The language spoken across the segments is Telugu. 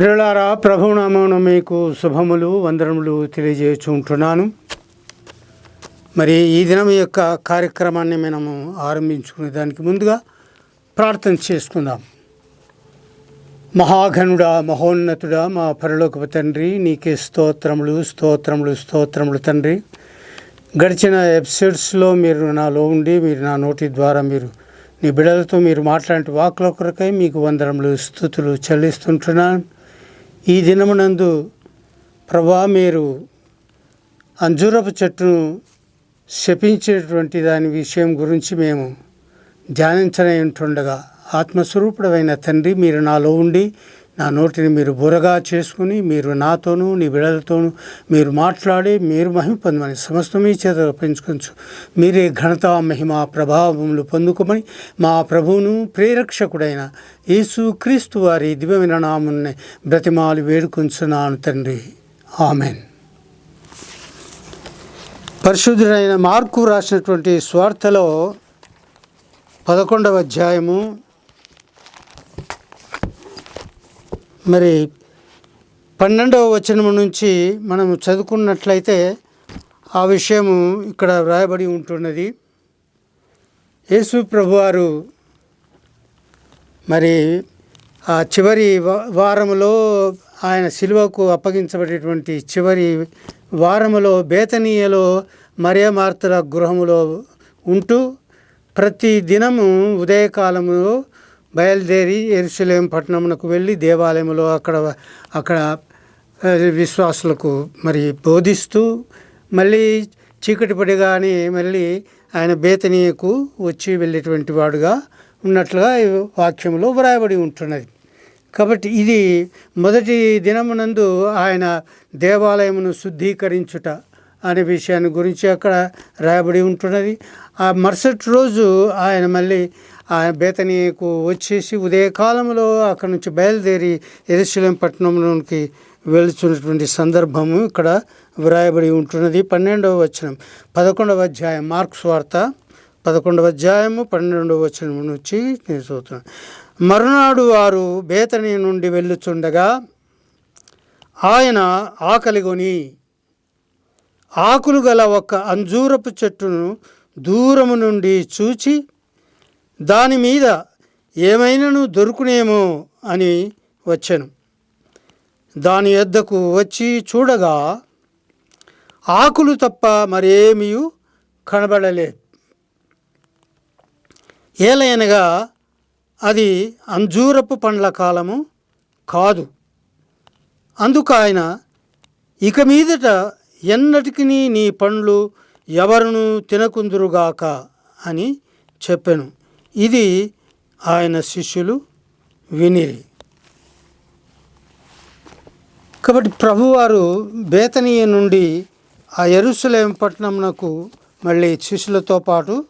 ప్రియులారా ప్రభునామమున మీకు శుభములు వందనములు తెలియజేస్తుంటున్నాను మరి ఈ దినం యొక్క కార్యక్రమాన్ని మనము ఆరంభించుకునే దానికి ముందుగా ప్రార్థన చేసుకుందాం. మహాఘనుడా మహోన్నతుడా మా పరలోకపు తండ్రి నీకే స్తోత్రములు స్తోత్రములు స్తోత్రములు తండ్రి. గడిచిన ఎపిసోడ్స్లో మీరు నాలో ఉండి మీరు నా నోటి ద్వారా మీరు నీ బిడలతో మీరు మాట్లాడే వాక్ల కొరకై మీకు వందరములు స్థుతులు చెల్లిస్తుంటున్నాను. ఈ దినమునందు ప్రభా మీరు అంజూరపు చెట్టును శపించేటువంటి దాని విషయం గురించి మేము ధ్యానించనే ఉంటుండగా ఆత్మస్వరూపుడమైన తండ్రి మీరు నాలో ఉండి నా నోటిని మీరు బురగా చేసుకుని మీరు నాతోనూ నీ బిడలతోనూ మీరు మాట్లాడి మీరు మహిమ పొందమని సమస్తం మీ చేత పెంచుకొచ్చు మీరే ఘనత మహిమ ప్రభావములు పొందుకోమని మా ప్రభువును ప్రేరక్షకుడైన యేసు క్రీస్తు వారి దివ్యమైన నామున్నే బ్రతిమాలు వేడుకొంచున్నాను తండ్రి. ఆమెన్. పరిశుద్ధుడైన మార్కు రాసినటువంటి స్వార్థలో పదకొండవ అధ్యాయము మరి పన్నెండవ వచనం నుంచి మనం చదువుకున్నట్లయితే ఆ విషయము ఇక్కడ వ్రాయబడి ఉంటున్నది. యేసు ప్రభువారు మరి ఆ చివరి వారములో ఆయన సిలువకు అప్పగించబడేటువంటి చివరి వారములో బేతనీయలో మరియమార్తల గృహములో ఉంటూ ప్రతి దినము ఉదయకాలములో బయలుదేరి ఎరుసలేం పట్టణమునకు వెళ్ళి దేవాలయంలో అక్కడ అక్కడ విశ్వాసులకు మరి బోధిస్తూ మళ్ళీ చీకటి పడిగానే మళ్ళీ ఆయన బేతనీయకు వచ్చి వెళ్ళేటువంటి వాడుగా ఉన్నట్లుగా వాక్యంలో వ్రాయబడి ఉంటున్నది. కాబట్టి ఇది మొదటి దినమునందు ఆయన దేవాలయమును శుద్ధీకరించుట అనే విషయాన్ని గురించి అక్కడ రాయబడి ఉంటున్నది. ఆ మరుసటి రోజు ఆయన మళ్ళీ ఆ బేతనీయకు వచ్చేసి ఉదయకాలంలో అక్కడి నుంచి బయలుదేరి ఎరుశలేం పట్టణంలోనికి వెళుతున్నటువంటి సందర్భము ఇక్కడ వ్రాయబడి ఉంటున్నది. పన్నెండవ వచనం. పదకొండవ అధ్యాయం. మార్క్స్ వార్త. పదకొండవ అధ్యాయము పన్నెండవ వచనం నుంచి నేను చూస్తున్నాను మరునాడు వారు బేతనీ నుండి వెళ్ళుచుండగా ఆయన ఆకలిగొని ఆకులు గల ఒక అంజూరపు చెట్టును దూరము నుండి చూచి దాని మీద ఏమైనాను దొరుకునేమో అని వచ్చాను. దాని ఎద్దకు వచ్చి చూడగా ఆకులు తప్ప మరేమీ కనబడలేదు ఏలైనగా అది అంజూరపు పండ్ల కాలము కాదు. అందుకు ఆయన ఇక మీదట ఎన్నటికి నీ పండ్లు ఎవరును తినకుందురుగాక అని చెప్పాను. ఇది ఆయన శిష్యులు వినిరి. కాబట్టి ప్రభువారు బేతనీయ నుండి ఆ ఎరుసలేం పట్టణంనకు మళ్ళీ శిష్యులతో పాటు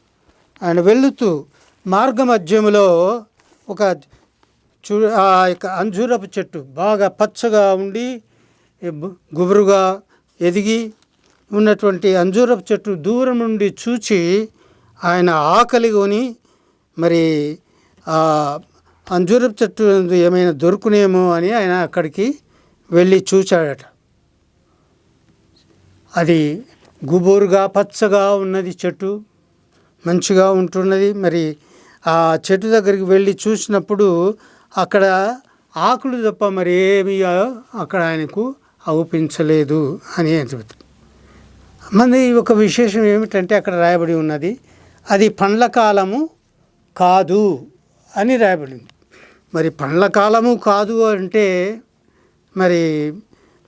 ఆయన వెళుతూ మార్గ మధ్యములో ఒక చూ ఆ యొక్క అంజూరపు చెట్టు బాగా పచ్చగా ఉండి గుబురుగా ఎదిగి ఉన్నటువంటి అంజూరపు చెట్టు దూరం నుండి చూచి ఆయన ఆకలి కొని మరి అంజూరపు చెట్టు ఏమైనా దొరుకునేమో అని ఆయన అక్కడికి వెళ్ళి చూచాడట. అది గుబూరుగా పచ్చగా ఉన్నది చెట్టు మంచిగా ఉంటున్నది. మరి ఆ చెట్టు దగ్గరికి వెళ్ళి చూసినప్పుడు అక్కడ ఆకులు తప్ప మరి ఏమీ అక్కడ ఆయనకు అవుపించలేదు అని చెబుతుంది మంది ఒక విశేషం ఏమిటంటే అక్కడ రాయబడి ఉన్నది అది పండ్ల కాలము కాదు అని రాయబడింది. మరి పండ్ల కాలము కాదు అంటే మరి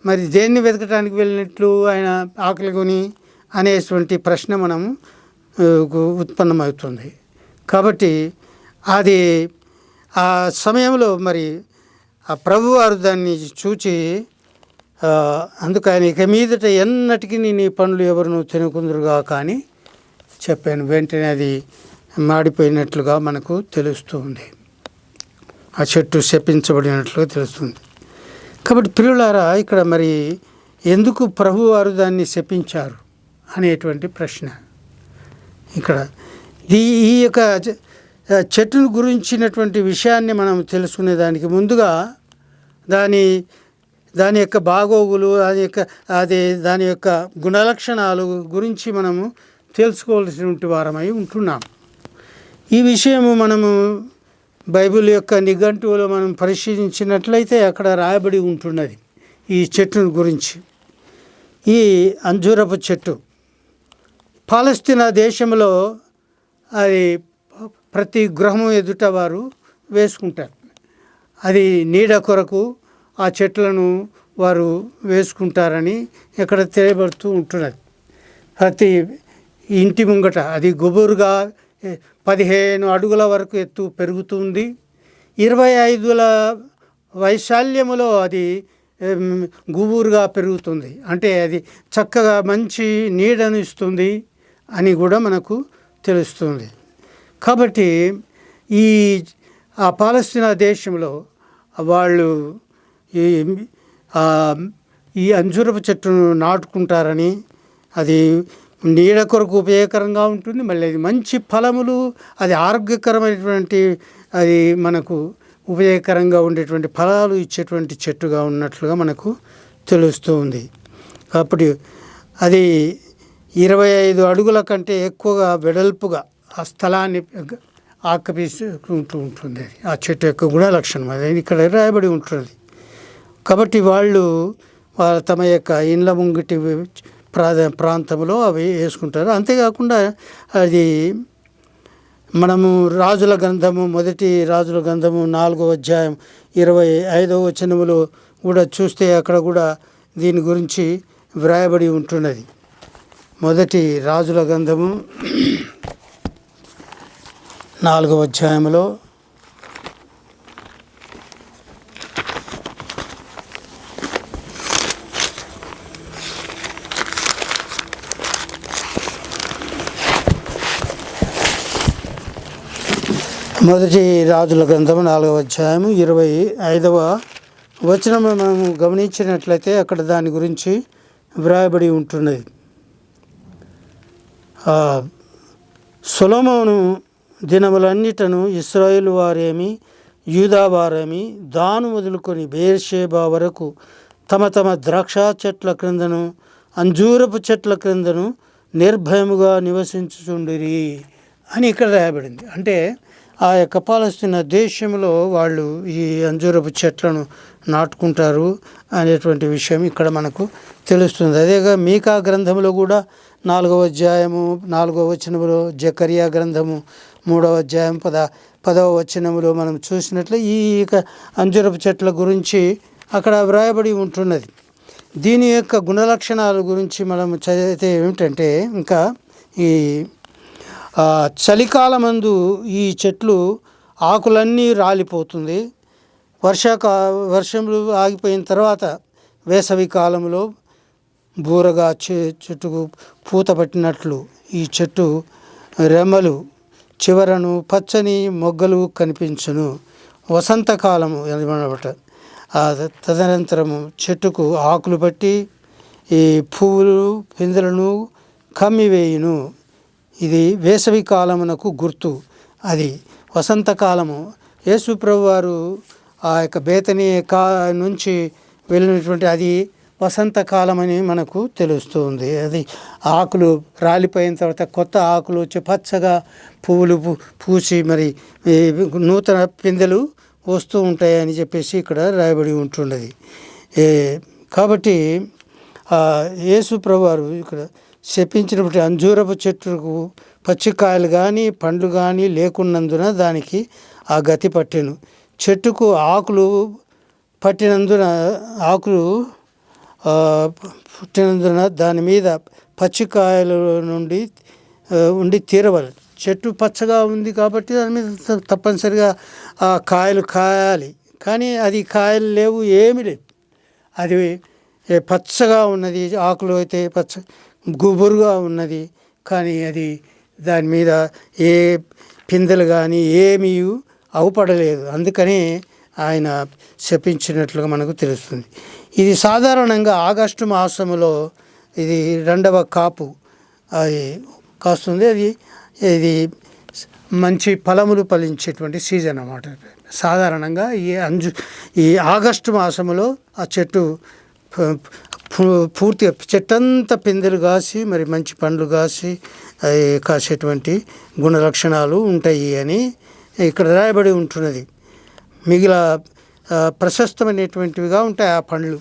మరి దేన్ని వెతకటానికి వెళ్ళినట్లు ఆయన ఆకలి కొని అనేటువంటి ప్రశ్న మనం ఉత్పన్నమవుతుంది. కాబట్టి అది ఆ సమయంలో మరి ఆ ప్రభువారు దాన్ని చూచి అందుకని అందుకు ఆయన ఇక మీదట ఎన్నటికీ నీ పనులు ఎవరును తినకుందరుగా కానీ చెప్పాను. వెంటనే అది మాడిపోయినట్లుగా మనకు తెలుస్తుంది. ఆ చెట్టు శపించబడినట్లుగా తెలుస్తుంది. కాబట్టి పిల్లలారా ఇక్కడ మరి ఎందుకు ప్రభువారు దాన్ని శపించారు అనేటువంటి ప్రశ్న. ఇక్కడ ఈ ఈ యొక్క చెట్టును గురించినటువంటి విషయాన్ని మనం తెలుసుకునే దానికి ముందుగా దాని దాని యొక్క బాగోగులు దాని యొక్క అది దాని యొక్క గుణలక్షణాలు గురించి మనము తెలుసుకోవాల్సినటువంటి వారమై ఉంటున్నాం. ఈ విషయము మనము బైబిల్ యొక్క నిఘంటువులో మనం పరిశీలించినట్లయితే అక్కడ రాయబడి ఉంటున్నది ఈ చెట్టును గురించి. ఈ అంజూరపు చెట్టు. పాలస్తీనా దేశంలో అది ప్రతి గృహము ఎదుట వారు వేసుకుంటారు. అది నీడ కొరకు ఆ చెట్లను వారు వేసుకుంటారని ఇక్కడ తెలియబడుతూ ఉంటున్నది. ప్రతి ఇంటి ముంగట అది గుబురుగా పదిహేను అడుగుల వరకు ఎత్తు పెరుగుతుంది. ఇరవై ఐదుల వైశాల్యములో అది గుబూరుగా గుబురుగా పెరుగుతుంది. అంటే అది చక్కగా మంచి నీడను ఇస్తుంది అని కూడా మనకు తెలుస్తుంది. కాబట్టి ఈ ఆ పాలస్తీనా దేశంలో వాళ్ళు ఈ ఈ అంజూరపు చెట్టును నాటుకుంటారని అది నీడ కొరకు ఉపయోగకరంగా ఉంటుంది. మళ్ళీ అది మంచి ఫలములు అది ఆరోగ్యకరమైనటువంటి అది మనకు ఉపయోగకరంగా ఉండేటువంటి ఫలాలు ఇచ్చేటువంటి చెట్టుగా ఉన్నట్లుగా మనకు తెలుస్తూ ఉంది. కాబట్టి అది ఇరవై ఐదు అడుగుల కంటే ఎక్కువగా వెడల్పుగా ఆ స్థలాన్ని ఆక్రమించుకుంటూ ఉంటుంది. అది ఆ చెట్టు యొక్క గుణలక్షణం అది ఇక్కడ రాయబడి ఉంటుంది. కాబట్టి వాళ్ళు వాళ్ళ తమ యొక్క ఇండ్ల ముంగిటి ప్రాధ ప్రాంతంలో అవి వేసుకుంటారు. అంతేకాకుండా అది మనము రాజుల గ్రంథము మొదటి రాజుల గ్రంథము నాలుగో అధ్యాయం ఇరవై ఐదవ వచనములో కూడా చూస్తే అక్కడ కూడా దీని గురించి వ్రాయబడి ఉంటున్నది. మొదటి రాజుల గ్రంథము నాలుగవ అధ్యాయంలో మొదటి రాజుల గ్రంథం నాలుగవ అధ్యాయం ఇరవై ఐదవ వచనం మనము గమనించినట్లయితే అక్కడ దాని గురించి వ్రాయబడి ఉంటున్నది. ఆ, దినములన్నిటను ఇస్రాయిల్ వారేమి యూదా వారేమి దాను వదులుకొని బేర్షేబా వరకు తమ తమ ద్రాక్ష చెట్ల క్రిందను అంజూరపు చెట్ల క్రిందను నిర్భయముగా నివసించుచుండిరి అని ఇక్కడ రాయబడింది. అంటే ఆ యొక్క పాలస్తీనా దేశంలో వాళ్ళు ఈ అంజూరపు చెట్లను నాటుకుంటారు అనేటువంటి విషయం ఇక్కడ మనకు తెలుస్తుంది. అదేగా మీకా గ్రంథంలో కూడా నాలుగవ అధ్యాయము నాలుగవ వచనములో జకరియా గ్రంథము మూడవ అధ్యాయం పద పదవ వచనములో మనం చూసినట్లు ఈ అంజూరపు చెట్ల గురించి అక్కడ వ్రాయబడి ఉంటున్నది. దీని యొక్క గుణలక్షణాల గురించి మనం చదివితే ఏమిటంటే ఇంకా ఈ చలికాలమందు ఈ చెట్లు ఆకులన్నీ రాలిపోతుంది. వర్షాకా వర్షములు ఆగిపోయిన తర్వాత వేసవి కాలంలో బూరగా చె చెట్టుకు పూత పట్టినట్లు ఈ చెట్టు రెమ్మలు చివరను పచ్చని మొగ్గలు కనిపించును. వసంతకాలము అనమాట తదనంతరము చెట్టుకు ఆకులు పట్టి ఈ పువ్వులు పిందెలను కమ్మివేయును. ఇది వేసవి కాలమునకు గుర్తు. అది వసంతకాలము యేసుప్రభు వారు ఆ యొక్క బేతని కా నుంచి వెళ్ళినటువంటి అది వసంతకాలం అని మనకు తెలుస్తుంది. అది ఆకులు రాలిపోయిన తర్వాత కొత్త ఆకులు వచ్చి పచ్చగా పువ్వులు పూసి మరి నూతన పిందెలు వస్తూ ఉంటాయి అని చెప్పేసి ఇక్కడ రాయబడి ఉంటున్నది కాబట్టి యేసు ప్రభువారు ఇక్కడ శపించినటువంటి అంజూరపు చెట్టుకు పచ్చికాయలు కానీ పండ్లు కానీ లేకున్నందున దానికి ఆ గతి పట్టెను. చెట్టుకు ఆకులు పట్టినందున ఆకులు పుట్టినందున దాని మీద పచ్చికాయల నుండి ఉండి తీరవాలి. చెట్టు పచ్చగా ఉంది కాబట్టి దాని మీద తప్పనిసరిగా ఆ కాయలు కాయాలి. కానీ అది కాయలు లేవు ఏమి లేవు. అది పచ్చగా ఉన్నది ఆకులు అయితే పచ్చ గుబురుగా ఉన్నది. కానీ అది దాని మీద ఏ పిందెలు కానీ ఏమీ అవుపడలేదు. అందుకని ఆయన శపించినట్లుగా మనకు తెలుస్తుంది. ఇది సాధారణంగా ఆగస్టు మాసములో ఇది రెండవ కాపు అది కాస్తుంది. అది ఇది మంచి ఫలములు ఫలించేటువంటి సీజన్ అన్నమాట. సాధారణంగా ఈ అంజు ఈ ఆగస్టు మాసంలో ఆ చెట్టు పూర్తిగా చెట్టంతా పిందెలు కాసి మరి మంచి పండ్లు కాసి అవి కాసేటువంటి గుణ లక్షణాలు ఉంటాయి అని ఇక్కడ రాయబడి ఉంటున్నది. మిగిలిన ప్రశస్తమైనటువంటివిగా ఉంటాయి ఆ పండ్లు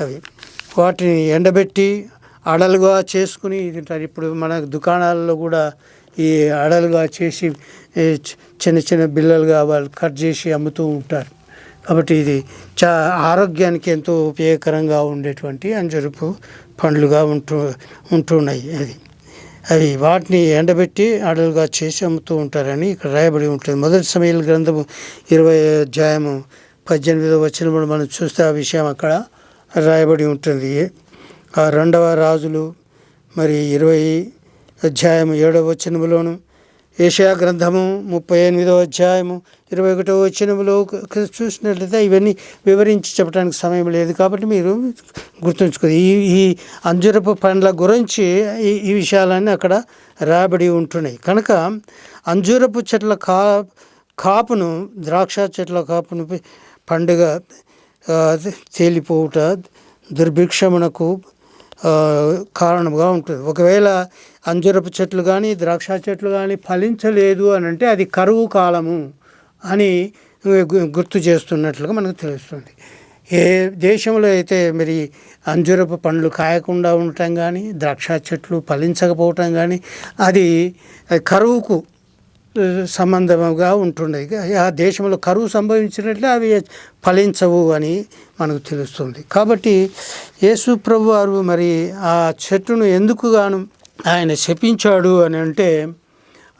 అవి. వాటిని ఎండబెట్టి అడలుగా చేసుకుని తింటారు. ఇప్పుడు మన దుకాణాలలో కూడా ఈ అడలుగా చేసి ఈ చిన్న చిన్న బిల్లలుగా వాళ్ళు కట్ చేసి అమ్ముతూ ఉంటారు. కాబట్టి ఇది చా ఆరోగ్యానికి ఎంతో ఉపయోగకరంగా ఉండేటువంటి అంజరుపు పండ్లుగా ఉంటూ ఉంటున్నాయి అది. అవి వాటిని ఎండబెట్టి అడలుగా చేసి అమ్ముతూ ఉంటారని ఇక్కడ రాయబడి ఉంటుంది. మొదటి సమయాల గ్రంథము ఇరవై అధ్యాయము పద్దెనిమిదో వచ్చినప్పుడు మనం చూస్తే ఆ విషయం అక్కడ రాయబడి ఉంటుంది. ఆ రెండవ రాజులు మరి ఇరవై అధ్యాయము ఏడవ వచనములోను ఏషియా గ్రంథము ముప్పై ఎనిమిదో అధ్యాయము ఇరవై ఒకటో వచ్చినములో చూసినట్లయితే ఇవన్నీ వివరించి చెప్పడానికి సమయం లేదు కాబట్టి మీరు గుర్తుంచుకోదు ఈ ఈ అంజురపు పండ్ల గురించి ఈ ఈ విషయాలన్నీ అక్కడ రాబడి ఉంటున్నాయి. కనుక అంజూరపు చెట్ల కా కాపును ద్రాక్ష చెట్ల కాపును పండుగ తేలిపోవుట దుర్భిక్షమునకు కారణంగా ఉంటుంది. ఒకవేళ అంజురపు చెట్లు కానీ ద్రాక్ష చెట్లు కానీ ఫలించలేదు అని అంటే అది కరువు కాలము అని గు- గుర్తు చేస్తున్నట్లుగా మనకు తెలుస్తుంది. ఏ దేశంలో అయితే మరి అంజురపు పండ్లు కాయకుండా ఉండటం కానీ ద్రాక్ష చెట్లు ఫలించకపోవటం కానీ అది కరువుకు సంబంధముగా ఉంటుండేది ఆ దేశంలో కరువు సంభవించినట్లే అవి ఫలించవు అని మనకు తెలుస్తుంది. కాబట్టి యేసు ప్రభు వారు మరి ఆ చెట్టును ఎందుకు గాను ఆయన శపించాడు అని అంటే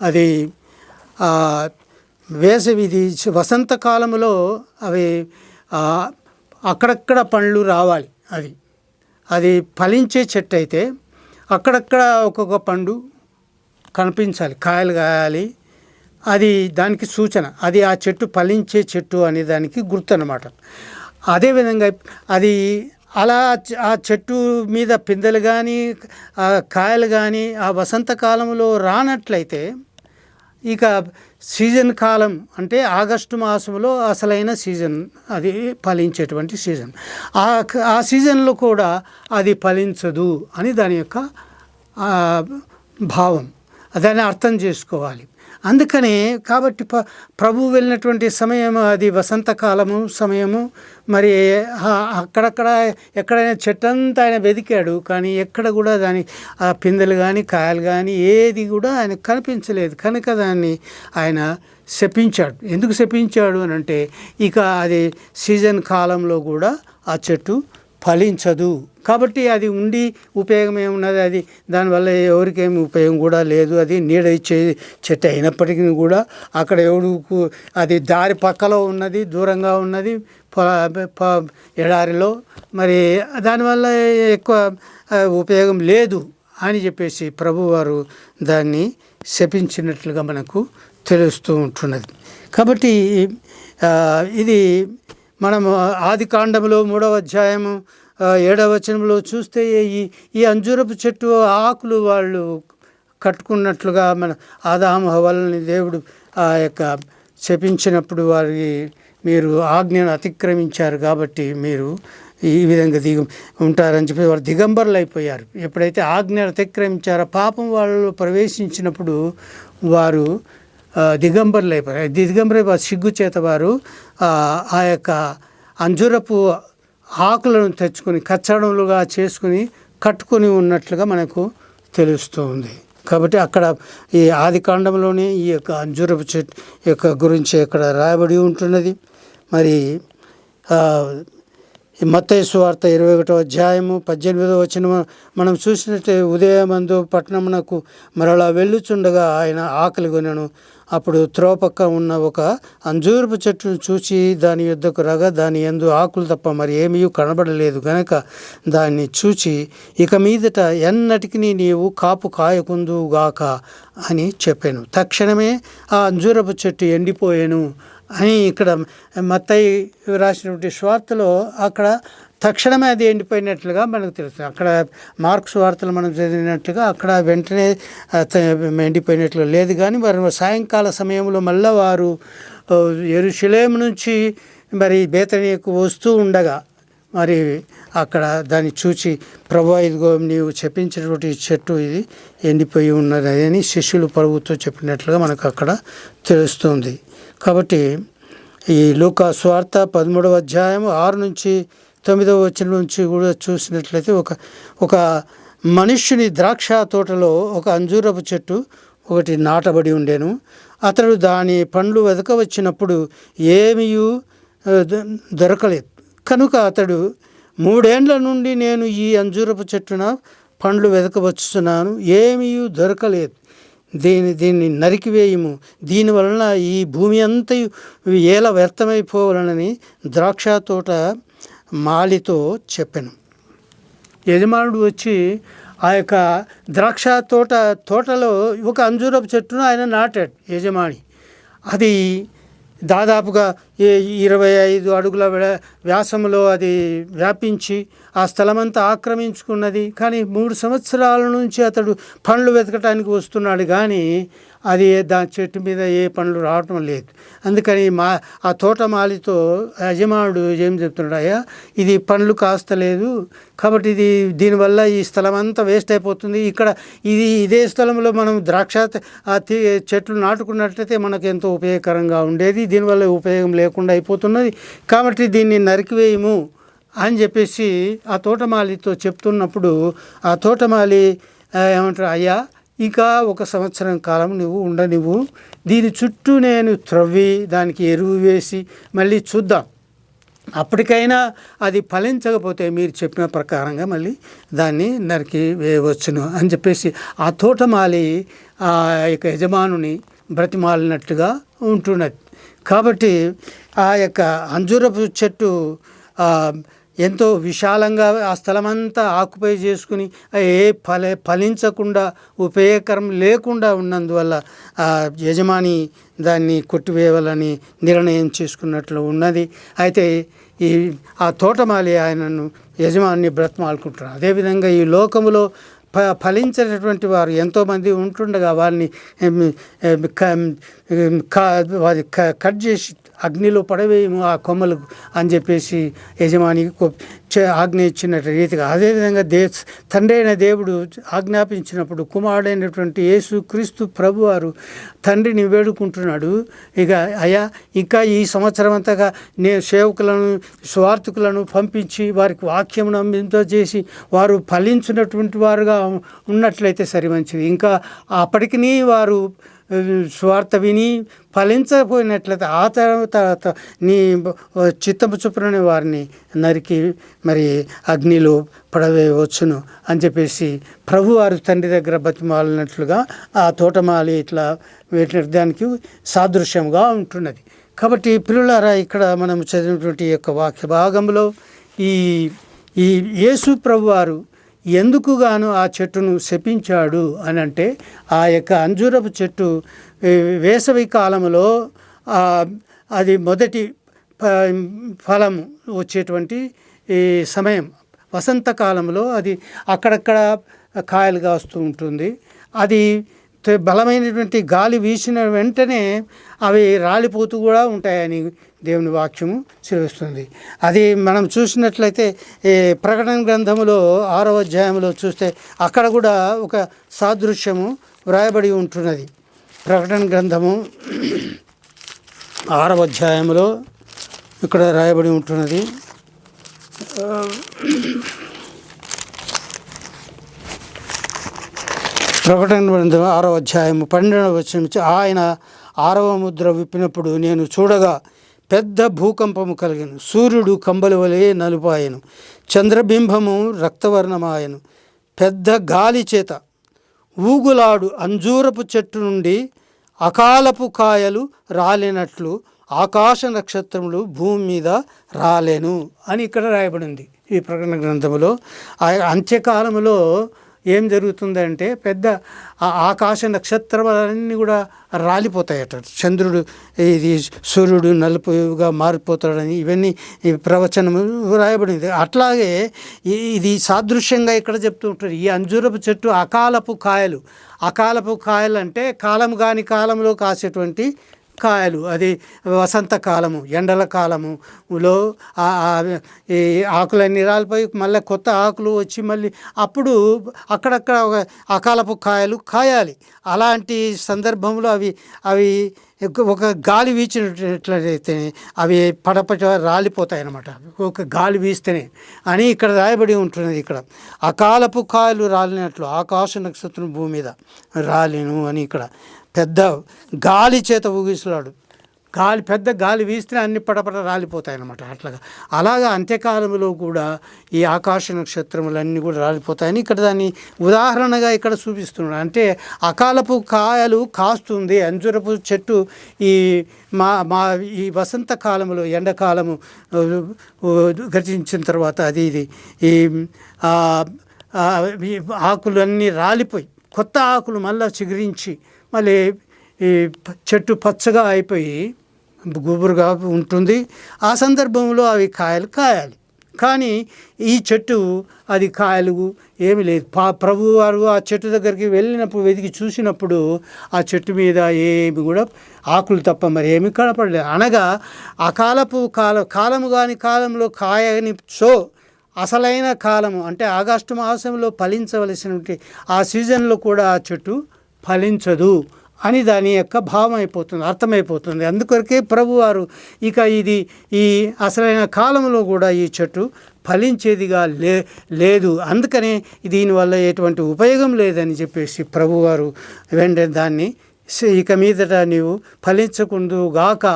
అది వేసవిది వసంతకాలంలో అవి అక్కడక్కడ పండ్లు రావాలి. అది అది ఫలించే చెట్టు అయితే అక్కడక్కడ ఒక్కొక్క పండు కనిపించాలి కాయలు కాయాలి. అది దానికి సూచన. అది ఆ చెట్టు ఫలించే చెట్టు అనే దానికి గుర్తు అనమాట అదేవిధంగా అది అలా ఆ చెట్టు మీద పిందెలు కానీ ఆ కాయలు కానీ ఆ వసంతకాలంలో రానట్లయితే ఇక సీజన్ కాలం అంటే ఆగస్టు మాసంలో అసలైన సీజన్ అది ఫలించేటువంటి సీజన్. ఆ ఆ సీజన్లో కూడా అది ఫలించదు అని దాని యొక్క భావం. దాన్ని అర్థం చేసుకోవాలి. అందుకనే కాబట్టి ప ప్రభు వెళ్ళినటువంటి సమయం అది వసంతకాలము సమయము. మరి అక్కడక్కడ ఎక్కడైనా చెట్టంతా ఆయన వెతికాడు. కానీ ఎక్కడ కూడా దాని ఆ పిందెలు కానీ కాయలు కానీ ఏది కూడా ఆయన కనిపించలేదు. కనుక దాన్ని ఆయన శపించాడు. ఎందుకు శపించాడు అని అంటే ఇక అది సీజన్ కాలంలో కూడా ఆ చెట్టు ఫలించదు. కాబట్టి అది ఉండి ఉపయోగం ఏమున్నది? అది దానివల్ల ఎవరికేమి ఉపయోగం కూడా లేదు. అది నీడ ఇచ్చే చెట్టు అయినప్పటికీ కూడా అక్కడ ఎవడుకు అది దారి పక్కలో ఉన్నది దూరంగా ఉన్నది ఎడారిలో. మరి దానివల్ల ఎక్కువ ఉపయోగం లేదు అని చెప్పేసి ప్రభువారు దాన్ని శపించినట్లుగా మనకు తెలుస్తూ ఉంటున్నది. కాబట్టి ఇది మనం ఆది కాండంలో మూడవ అధ్యాయము ఆ, ఏడవ వచనంలో చూస్తే ఈ ఈ అంజూరపు చెట్టు ఆకులు వాళ్ళు కట్టుకున్నట్లుగా మన ఆదాము హవలని దేవుడు ఆ యొక్క శపించినప్పుడు వారి మీరు ఆజ్ఞను అతిక్రమించారు కాబట్టి మీరు ఈ విధంగా దిగ ఉంటారని చెప్పి వారు దిగంబరులు అయిపోయారు ఎప్పుడైతే ఆజ్ఞను అతిక్రమించారో పాపం వాళ్ళు ప్రవేశించినప్పుడు వారు దిగంబరులు అయిపోయారు దిగంబరు వారు సిగ్గు చేత వారు ఆ, యొక్క అంజురపు ఆకులను తెచ్చుకొని కచ్చడములుగా చేసుకుని కట్టుకొని ఉన్నట్లుగా మనకు తెలుస్తుంది. కాబట్టి అక్కడ ఈ ఆది కాండంలోనే ఈ యొక్క అంజురపు చెట్టు యొక్క గురించి ఇక్కడ రాయబడి ఉంటున్నది. మరి ఆ, సువార్త ఇరవై ఒకటో అధ్యాయము పద్దెనిమిదో వచ్చిన మనం చూసినట్టే ఉదయమందు పట్టణమునకు మరలా వెళ్ళుచుండగా ఆయన ఆకలి కొనను. అప్పుడు త్రోపక్క ఉన్న ఒక అంజూరపు చెట్టును చూసి దాని యుద్ధకు రాగా దాని ఎందు ఆకులు తప్ప మరి ఏమీ కనబడలేదు. గనక దాన్ని చూచి ఇక మీదట ఎన్నటికి నీవు కాపు కాయకుందుగాక అని చెప్పాను. తక్షణమే ఆ అంజూరపు చెట్టు ఎండిపోయాను అని ఇక్కడ మత్తయి రాసినటువంటి స్వార్థలో అక్కడ తక్షణమే అది ఎండిపోయినట్లుగా మనకు తెలుస్తుంది. అక్కడ మార్క్స్ వార్తలు మనం చదివినట్లుగా అక్కడ వెంటనే ఎండిపోయినట్లు లేదు. కానీ మరి సాయంకాల సమయంలో మళ్ళీ వారు ఎరుశిలేం నుంచి మరి బేతనీకు వస్తూ ఉండగా మరి అక్కడ దాన్ని చూచి ప్రభు ఇదిగో నీవు చెప్పించినటువంటి చెట్టు ఇది ఎండిపోయి ఉన్నది అని శిష్యులు ప్రభుతో చెప్పినట్లుగా మనకు అక్కడ తెలుస్తుంది. కాబట్టి ఈ లూకా స్వార్థ పదమూడవ అధ్యాయం ఆరు నుంచి తొమ్మిదవ వచ్చిన నుంచి కూడా చూసినట్లయితే ఒక ఒక మనుష్యుని ద్రాక్ష తోటలో ఒక అంజూరపు చెట్టు ఒకటి నాటబడి ఉండేను. అతడు దాని పండ్లు వెతక వచ్చినప్పుడు ఏమీయు దొ- దొరకలేదు. కనుక అతడు మూడేండ్ల నుండి నేను ఈ అంజూరపు చెట్టున పండ్లు వెతకవచ్చుతున్నాను ఏమీ దొరకలేదు. దీని దీన్ని నరికివేయము. దీని వలన ఈ భూమి అంతయు ఏల వ్యర్థమైపోవాలని ద్రాక్ష తోట మాలితో చెప్పాను. యజమానుడు వచ్చి ఆ యొక్క ద్రాక్ష తోట తోటలో ఒక అంజూరపు చెట్టును ఆయన నాటాడు యజమాని. అది దాదాపుగా ఇరవై ఐదు అడుగుల వ్యాసంలో అది వ్యాపించి ఆ స్థలమంతా ఆక్రమించుకున్నది. కానీ మూడు సంవత్సరాల నుంచి అతడు పండ్లు వెతకటానికి వస్తున్నాడు. కానీ అది దాని చెట్టు మీద ఏ పండ్లు రావటం లేదు. అందుకని మా ఆ తోటమాలితో యజమానుడు ఏం చెప్తున్నాడు అయ్యా ఇది పండ్లు కాస్తలేదు. కాబట్టి ఇది దీనివల్ల ఈ స్థలం అంతా వేస్ట్ అయిపోతుంది. ఇక్కడ ఇది ఇదే స్థలంలో మనం ద్రాక్ష చెట్లు నాటుకున్నట్లయితే మనకు ఎంతో ఉపయోగకరంగా ఉండేది. దీనివల్ల ఉపయోగం లేకుండా అయిపోతున్నది. కాబట్టి దీన్ని నరికివేయము అని చెప్పేసి ఆ తోటమాలితో చెప్తున్నప్పుడు ఆ తోటమాలి ఏమంటారు అయ్యా ఇక ఒక సంవత్సరం కాలం నువ్వు ఉండనివ్వు దీని చుట్టూ నేను త్రవ్వి దానికి ఎరువు వేసి మళ్ళీ చూద్దాం. అప్పటికైనా అది ఫలించకపోతే మీరు చెప్పిన ప్రకారంగా మళ్ళీ దాన్ని నరికి వేయవచ్చును అని చెప్పేసి ఆ తోటమాలి ఆ యొక్క యజమానుని బ్రతిమాలినట్టుగా ఉంటున్నది. కాబట్టి ఆ యొక్క అంజూరపు చెట్టు ఎంతో విశాలంగా ఆ స్థలమంతా ఆక్యుపై చేసుకుని ఏ ఫల ఫలించకుండా ఉపయోగకరం లేకుండా ఉన్నందువల్ల ఆ యజమాని దాన్ని కొట్టివేయాలని నిర్ణయం చేసుకున్నట్లు ఉన్నది. అయితే ఈ ఆ తోటమాలి ఆయనను యజమాని బ్రతమాలుకుంటున్నారు. అదేవిధంగా ఈ లోకములో ఫ ఫలించేటటువంటి వారు ఎంతోమంది ఉంటుండగా వారిని వారి క- కట్ చేసి అగ్నిలో పడవేయము ఆ కొమ్మలు అని చెప్పేసి యజమానికి చే- ఆజ్ఞ ఇచ్చిన రీతిగా. అదేవిధంగా దే తండ్రి అయిన దేవుడు ఆజ్ఞాపించినప్పుడు కుమారుడైనటువంటి యేసు క్రీస్తు ప్రభు వారు తండ్రిని వేడుకుంటున్నాడు. ఇక అయ్యా ఇంకా ఈ సంవత్సరం అంతగా నేను సేవకులను స్వార్థకులను పంపించి వారికి వాక్యమును చేసి వారు ఫలించినటువంటి వారుగా ఉన్నట్లయితే సరి మంచిది. ఇంకా అప్పటికి వారు స్వార్థ విని ఫలించకపోయినట్లయితే ఆ తర్వాత నీ చిత్తము చొప్పున వారిని నరికి మరి అగ్నిలో పడవేయవచ్చును అని చెప్పేసి ప్రభు వారు తండ్రి దగ్గర బతిమాలినట్లుగా ఆ తోటమాలి ఇట్లా వేటిన దానికి సాదృశ్యంగా ఉంటున్నది. కాబట్టి పిల్లలారా ఇక్కడ మనం చదివినటువంటి యొక్క వాక్య భాగంలో ఈ ఈ యేసు ప్రభు ఎందుకుగాను ఆ చెట్టును శపించాడు అని అంటే ఆ యొక్క అంజూరపు చెట్టు వేసవి కాలంలో అది మొదటి ప- ఫలం వచ్చేటువంటి ఈ సమయం వసంతకాలంలో అది అక్కడక్కడ కాయలు కాస్తూ ఉంటుంది. అది బలమైనటువంటి గాలి వీసిన వెంటనే అవి రాలిపోతూ కూడా ఉంటాయని దేవుని వాక్యము సెలవిస్తుంది. అది మనం చూసినట్లయితే ఈ ప్రకటన గ్రంథములో ఆరవ అధ్యాయంలో చూస్తే అక్కడ కూడా ఒక సాదృశ్యము వ్రాయబడి ఉంటున్నది. ప్రకటన గ్రంథము ఆరవ అధ్యాయంలో ఇక్కడ రాయబడి ఉంటున్నది. ప్రకటన గ్రంథం ఆరవ అధ్యాయము పన్నెండవ వచనం నుంచి ఆయన ఆరవ ముద్ర విప్పినప్పుడు నేను చూడగా పెద్ద భూకంపము కలిగాను. సూర్యుడు కంబలి వలె నలుపాయను. చంద్రబింబము రక్తవర్ణమాయను. పెద్ద గాలి చేత ఊగులాడు అంజూరపు చెట్టు నుండి అకాలపు కాయలు రాలినట్లు ఆకాశ నక్షత్రములు భూమి మీద రాలేను అని ఇక్కడ రాయబడింది. ఈ ప్రకటన గ్రంథములో అంత్యకాలంలో అంత్యకాలములో ఏం జరుగుతుందంటే పెద్ద ఆకాశ నక్షత్రాలన్నీ కూడా రాలిపోతాయట. చంద్రుడు ఇది సూర్యుడు నలుపుగా మారిపోతాడని ఇవన్నీ ప్రవచనం ప్రవచనము రాయబడింది. అట్లాగే ఈ- ఇది సాదృశ్యంగా ఇక్కడ చెప్తూ ఉంటారు ఈ అంజూరపు చెట్టు అకాలపు కాయలు. అకాలపు కాయలు అంటే కాలం కాని కాలంలో కాసేటువంటి కాయలు అది వసంత కాలము ఎండల కాలములో ఈ ఆకులన్నీ రాలిపోయి మళ్ళీ కొత్త ఆకులు వచ్చి మళ్ళీ అప్పుడు అక్కడక్కడ ఒక అకాలపు కాయలు కాయాలి. అలాంటి సందర్భంలో అవి అవి ఒక గాలి వీచినట్లయితే అవి పడపట రాలిపోతాయి అన్నమాట. ఒక గాలి వీస్తేనే అని ఇక్కడ రాయబడి ఉంటున్నది ఇక్కడ. అకాలపు కాయలు రాలినట్లు ఆకాశ నక్షత్రం భూమి మీద రాలిను అని ఇక్కడ. పెద్ద గాలి చేత ఊగిసలాడు. గాలి పెద్ద గాలి వీస్తే అన్ని పడపడ రాలిపోతాయి అన్నమాట అట్లాగా. అలాగా అంత్యకాలంలో కూడా ఈ ఆకాశ నక్షత్రములన్నీ కూడా రాలిపోతాయని ఇక్కడ దాన్ని ఉదాహరణగా ఇక్కడ చూపిస్తున్నాడు. అంటే అకాలపు కాయలు కాస్తుంది అంజురపు చెట్టు ఈ మా మా ఈ వసంత కాలంలో ఎండాకాలము ఆ, గతించిన తర్వాత అది ఇది ఈ ఈ ఆకులన్నీ రాలిపోయి కొత్త ఆకులు మళ్ళీ చిగురించి మళ్ళీ ఈ చెట్టు పచ్చగా అయిపోయి గుబురుగా ఉంటుంది. ఆ సందర్భంలో అవి కాయలు కాయాలి. కానీ ఈ చెట్టు అది కాయలు ఏమి లేదు. పా ప్రభు వారు ఆ చెట్టు దగ్గరికి వెళ్ళినప్పుడు వెతికి చూసినప్పుడు ఆ చెట్టు మీద ఏమి కూడా ఆకులు తప్ప మరి ఏమి కనపడలేదు. అనగా అకాలపు కాలం కాలము కాని కాలంలో కాయని సో అసలైన కాలము అంటే ఆగస్టు మాసంలో ఫలించవలసినటువంటి ఆ సీజన్లో కూడా ఆ చెట్టు ఫలించదు అని దాని యొక్క భావం అయిపోతుంది అర్థమైపోతుంది. అందుకొరకే ప్రభువారు ఇక ఇది ఈ అసలైన కాలంలో కూడా ఈ చెట్టు ఫలించేదిగా లే లేదు. అందుకనే దీనివల్ల ఎటువంటి ఉపయోగం లేదని చెప్పేసి ప్రభువారు వెంటనే దాన్ని ఇక మీదట నీవు ఫలించకుండా గాక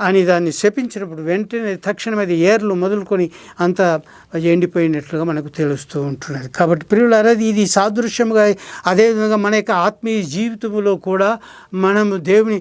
అని దాన్ని శపించినప్పుడు వెంటనే తక్షణం అది ఏర్లు మొదలుకొని అంత ఎండిపోయినట్లుగా మనకు తెలుస్తూ ఉంటున్నది. కాబట్టి ప్రియులారా ఇది సాదృశ్యంగా అదేవిధంగా మన యొక్క ఆత్మీయ జీవితంలో కూడా మనము దేవుని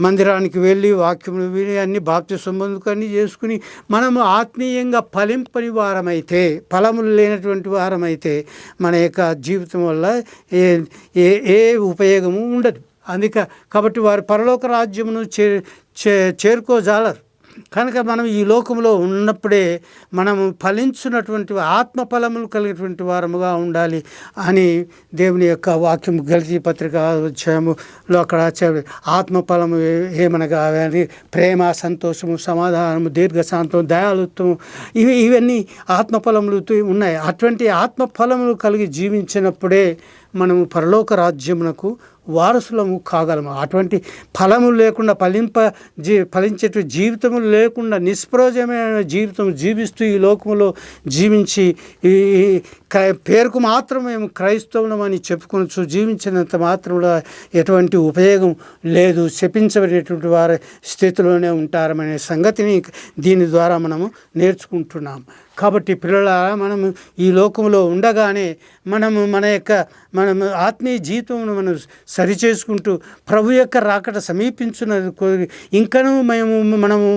మందిరానికి వెళ్ళి వాక్యములు విని అన్ని బాప్తి సంబంధుకు అన్ని చేసుకుని మనము ఆత్మీయంగా ఫలింపని వారమైతే ఫలములు లేనటువంటి వారమైతే మన యొక్క జీవితం వల్ల ఏ ఏ ఏ ఉపయోగము ఉండదు. అందుక కాబట్టి వారు పరలోక రాజ్యమును చే చే చేరుకోజాలరు. కనుక మనం ఈ లోకంలో ఉన్నప్పుడే మనము ఫలించున్నటువంటి ఆత్మ ఫలములు కలిగినటువంటి వారముగా ఉండాలి అని దేవుని యొక్క వాక్యం గెలిచి పత్రిక అధ్యాయములో అక్కడ ఆత్మ ఫలము ఏమనగా అని ప్రేమ సంతోషము సమాధానము దీర్ఘశాంతం దయాలుత్వం ఇవి ఇవన్నీ ఆత్మ ఫలములు ఉన్నాయి. అటువంటి ఆత్మ ఫలములు కలిగి జీవించినప్పుడే మనము పరలోక రాజ్యమునకు వారసులము కాగలము. అటువంటి ఫలము లేకుండా ఫలింప జీ ఫలించేటు జీవితము లేకుండా నిష్ప్రయోజనమైన జీవితం జీవిస్తూ ఈ లోకంలో జీవించి ఈ క్రై- పేరుకు మాత్రం మేము క్రైస్తవులం అని చెప్పుకొనొచ్చు జీవించినంత మాత్రంలో ఎటువంటి ఉపయోగం లేదు. శపించబడినటువంటి వారి స్థితిలోనే ఉంటారనే సంగతిని దీని ద్వారా మనము నేర్చుకుంటున్నాం. కాబట్టి పిల్లల మనము ఈ లోకంలో ఉండగానే మనము మన యొక్క మనము ఆత్మీయ జీవితమును మనం సరి చేసుకుంటూ ప్రభు యొక్క రాకట సమీపించున్నది కోరి ఇంకనూ మేము మనము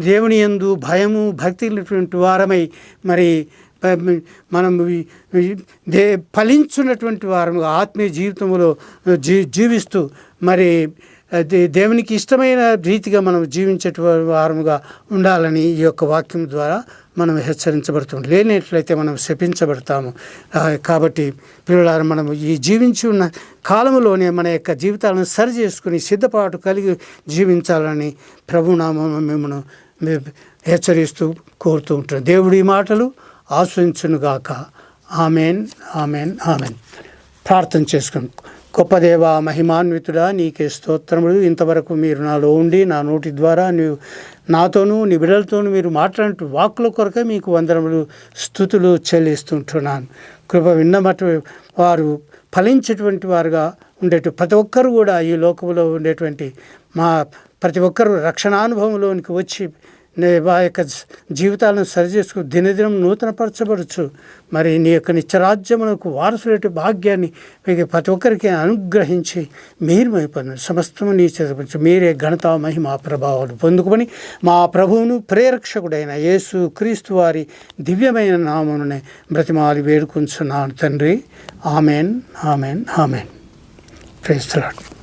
దేవుని యందు భయము భక్తి వారమై మరి మనం దే ఫలించున్నటువంటి వారము ఆత్మీయ జీవితంలో జీ జీవిస్తూ మరి దేవునికి ఇష్టమైన రీతిగా మనం జీవించేటువంటి వారముగా ఉండాలని ఈ యొక్క వాక్యం ద్వారా మనం హెచ్చరించబడుతాం లేనట్లయితే మనం శపించబడతాము. కాబట్టి పిల్లలారు మనం ఈ జీవించి ఉన్న కాలంలోనే మన యొక్క జీవితాలను సరి చేసుకుని సిద్ధపాటు కలిగి జీవించాలని ప్రభునామం మిమ్మను హెచ్చరిస్తూ కోరుతూ ఉంటాం దేవుడి మాటలు ఆశ్రయించునుగాక ఆమెన్ ఆమెన్ ఆమెన్. ప్రార్థన చేసుకుని గొప్ప దేవ మహిమాన్వితుడా నీకే స్తోత్రములు. ఇంతవరకు మీరు నాలో ఉండి నా నోటి ద్వారా నీవు నాతోనూ నీ బిడ్డలతోనూ మీరు మాట్లాడుతూ వాక్కుల కొరకే మీకు వందనములు స్థుతులు చెల్లిస్తుంటున్నాను. కృప విన్నమటు వారు ఫలించేటువంటి వారుగా ఉండేటు ప్రతి ఒక్కరు కూడా ఈ లోకంలో ఉండేటువంటి మా ప్రతి ఒక్కరు రక్షణానుభవంలోనికి వచ్చి వా యొక్క జీవితాలను సరిచేసుకు దినదినం నూతనపరచబడచ్చు మరి నీ యొక్క నిత్యరాజ్యములకు వారసులటి భాగ్యాన్ని మీకు ప్రతి ఒక్కరికి అనుగ్రహించి మీరు మైపను సమస్తము నీ చేతపరచు మీరే ఘనత మహిమ ప్రభావాలు పొందుకొని మా ప్రభువును ప్రేరక్షకుడైన యేసు క్రీస్తు వారి దివ్యమైన నామమునే బ్రతిమాలి వేడుకుంటున్నాను తండ్రి. Amen amen amen. ప్రేస్తలాడు.